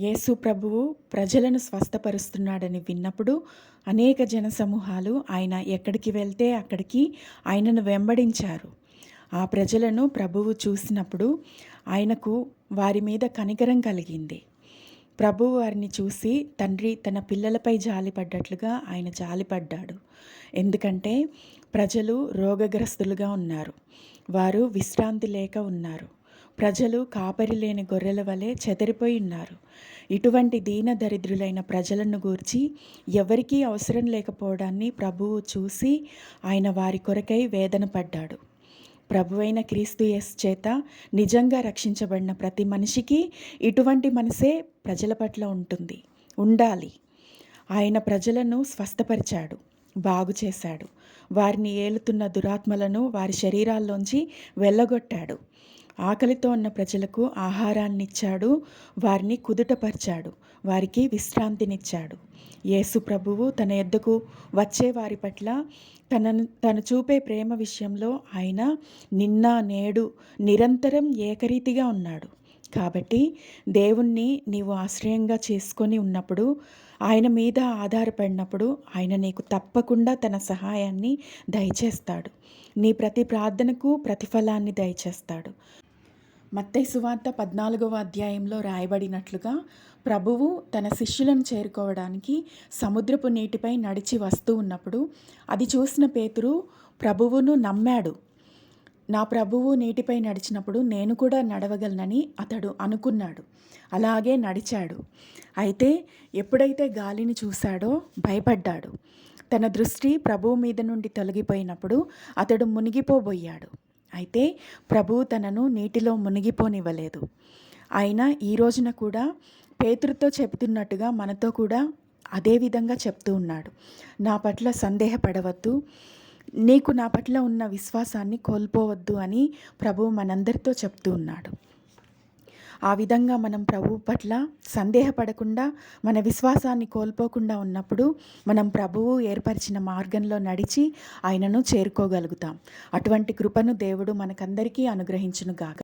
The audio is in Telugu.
యేసు ప్రభువు ప్రజలను స్వస్థపరుస్తున్నాడని విన్నప్పుడు అనేక జనసమూహాలు ఆయన ఎక్కడికి వెళ్తే అక్కడికి ఆయనను వెంబడించారు. ఆ ప్రజలను ప్రభువు చూసినప్పుడు ఆయనకు వారి మీద కనికరం కలిగింది. ప్రభువు వారిని చూసి తండ్రి తన పిల్లలపై జాలిపడ్డట్లుగా ఆయన జాలిపడ్డాడు. ఎందుకంటే ప్రజలు రోగగ్రస్తులుగా ఉన్నారు. వారు విశ్రాంతి లేక ఉన్నారు. ప్రజలు కాపరి లేని గొర్రెల వలె చెదిరిపోయి ఉన్నారు. ఇటువంటి దీన దరిద్రులైన ప్రజలను గూర్చి ఎవరికీ అవసరం లేకపోవడాన్ని ప్రభువు చూసి ఆయన వారి కొరకై వేదన పడ్డాడు. ప్రభువైన క్రీస్తు ఎస్ చేత నిజంగా రక్షించబడిన ప్రతి మనిషికి ఇటువంటి మనసే ప్రజల పట్ల ఉంటుంది. ఉండాలి. ఆయన ప్రజలను స్వస్థపరిచాడు. బాగు చేశాడు. వారిని ఏలుతున్న దురాత్మలను వారి శరీరాల్లోంచి వెళ్ళగొట్టాడు. ఆకలితో ఉన్న ప్రజలకు ఆహారాన్నిచ్చాడు వారిని కుదుటపరిచాడు వారికి విశ్రాంతినిచ్చాడు. యేసు ప్రభువు తన ఎద్దకు వచ్చే వారి పట్ల తనను తను చూపే ప్రేమ విషయంలో ఆయన నిన్న నేడు నిరంతరం ఏకరీతిగా ఉన్నాడు. కాబట్టి దేవుణ్ణి నీవు ఆశ్రయంగా చేసుకొని ఉన్నప్పుడు ఆయన మీద ఆధారపడినప్పుడు ఆయన నీకు తప్పకుండా తన సహాయాన్ని దయచేస్తాడు. నీ ప్రతి ప్రార్థనకు ప్రతిఫలాన్ని దయచేస్తాడు. మత్తయి సువార్త పద్నాలుగవ అధ్యాయంలో రాయబడినట్లుగా ప్రభువు తన శిష్యులను చేరుకోవడానికి సముద్రపు నీటిపై నడిచి వస్తూ ఉన్నప్పుడు అది చూసిన పేతురు ప్రభువును నమ్మాడు. నా ప్రభువు నీటిపై నడిచినప్పుడు నేను కూడా నడవగలనని అతడు అనుకున్నాడు. అలాగే నడిచాడు. అయితే ఎప్పుడైతే గాలిని చూశాడో భయపడ్డాడు. తన దృష్టి ప్రభువు మీద నుండి తొలగిపోయినప్పుడు అతడు మునిగిపోబోయాడు. అయితే ప్రభువు తనను నీటిలో మునిగిపోనివ్వలేదు. ఆయన ఈ రోజున కూడా పేతురుతో చెబుతున్నట్టుగా మనతో కూడా అదే విధంగా చెప్తూ ఉన్నాడు. నా పట్ల సందేహపడవద్దు. నీకు నా పట్ల ఉన్న విశ్వాసాన్ని కోల్పోవద్దు అని ప్రభు మనందరితో చెప్తూ ఉన్నాడు. ఆ విధంగా మనం ప్రభు పట్ల సందేహపడకుండా మన విశ్వాసాన్ని కోల్పోకుండా ఉన్నప్పుడు మనం ప్రభువు ఏర్పరిచిన మార్గంలో నడిచి ఆయనను చేరుకోగలుగుతాం. అటువంటి కృపను దేవుడు మనకందరికీ అనుగ్రహించునుగాక.